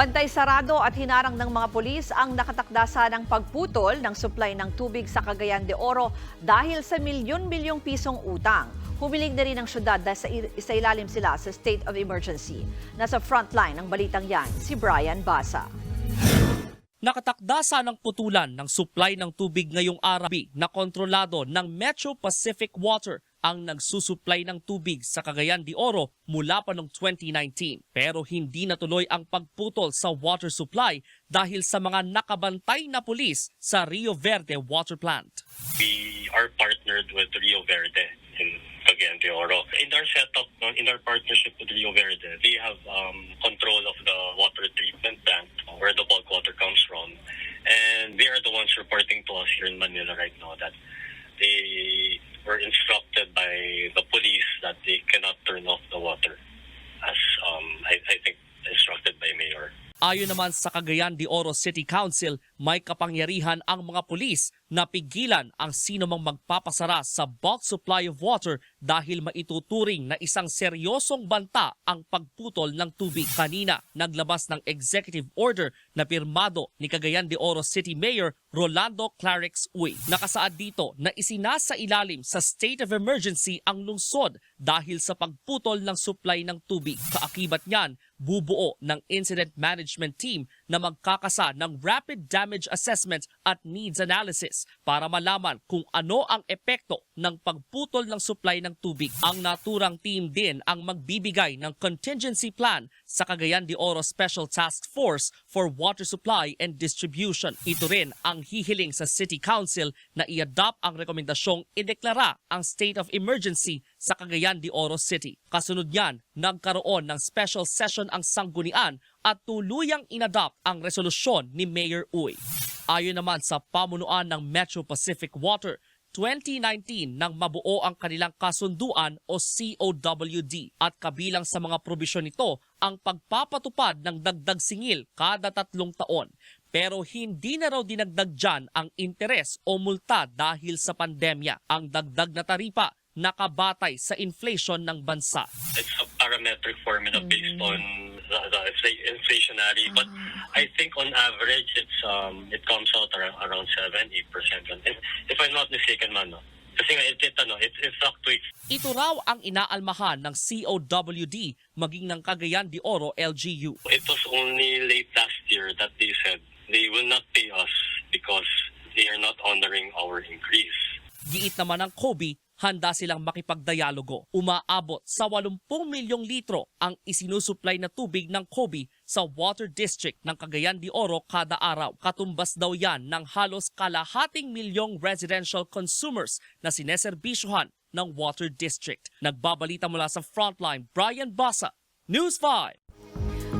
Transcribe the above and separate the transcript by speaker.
Speaker 1: Bantay sarado at hinarang ng mga pulis ang nakatakdasa ng pagputol ng supply ng tubig sa Cagayan de Oro dahil sa milyon-milyong pisong utang. Humiling na rin ang syudad dahil sa, ilalim sila sa state of emergency. Nasa frontline ng balitang yan, si Brian Basa.
Speaker 2: Nakatakdasa ng putulan ng supply ng tubig ngayong arabi na kontrolado ng Metro Pacific Water ang nagsusupply ng tubig sa Cagayan de Oro mula pa noong 2019. Pero hindi natuloy ang pagputol sa water supply dahil sa mga nakabantay na pulis sa Rio Verde Water Plant.
Speaker 3: we are partnered with Rio Verde in Cagayan de Oro. In our setup, no, in our partnership with Rio Verde, they have um, control of the water treatment plant uh, where the bulk water comes from. And they are the ones reporting to us here in Manila right now that they were instructed by the police that they cannot turn off the water as um, I, I think instructed by Mayor.
Speaker 2: Ayon naman sa Cagayan de Oro City Council, may kapangyarihan ang mga pulis na pigilan ang sino mang magpapasara sa bulk supply of water dahil maituturing na isang seryosong banta ang pagputol ng tubig. Kanina, naglabas ng executive order na pirmado ni Cagayan de Oro City Mayor Rolando Clarix Uy. Nakasaad dito na isinasa ilalim sa state of emergency ang lungsod dahil sa pagputol ng supply ng tubig. Kaakibat niyan, bubuo ng incident management team na magkakasa ng rapid damage assessment at needs analysis para malaman kung ano ang epekto ng pagputol ng supply ng tubig. Ang naturang team din ang magbibigay ng contingency plan sa Cagayan de Oro Special Task Force for Water Supply and Distribution. Ito rin ang hihiling sa City Council na i-adopt ang rekomendasyong ideklara ang state of emergency sa Cagayan de Oro City. Kasunod niyan, nagkaroon ng special session ang sanggunian at tuluyang inadopt ang resolusyon ni Mayor Uy. Ayon naman sa pamunuan ng Metro Pacific Water, 2019 nang mabuo ang kanilang kasunduan o COWD at kabilang sa mga probisyon nito ang pagpapatupad ng dagdag singil kada tatlong taon. Pero hindi na raw dinagdag dyan ang interes o multa dahil sa pandemya. Ang dagdag na taripa nakabatay sa inflation ng bansa.
Speaker 3: it's a parametric formula based on the, the infla- inflationary. But I think on average, it's um it comes out around, around seven, eight percent. If, if I'm not mistaken, man, no? Kasi nga, it, it, ano, it, it fluctuates
Speaker 2: Ito raw ang inaalmahan ng COWD maging ng Cagayan de Oro LGU.
Speaker 3: It was only late last year that they said they will not pay us because they are not honoring our increase.
Speaker 2: Giit naman ng COBE, handa silang makipagdialogo. Umaabot sa 80 milyong litro ang isinusupply na tubig ng COBE sa Water District ng Cagayan de Oro kada araw. Katumbas daw yan ng halos kalahating milyong residential consumers na sineserbisyohan ng Water District. Nagbabalita mula sa Frontline, Brian Basa, News 5.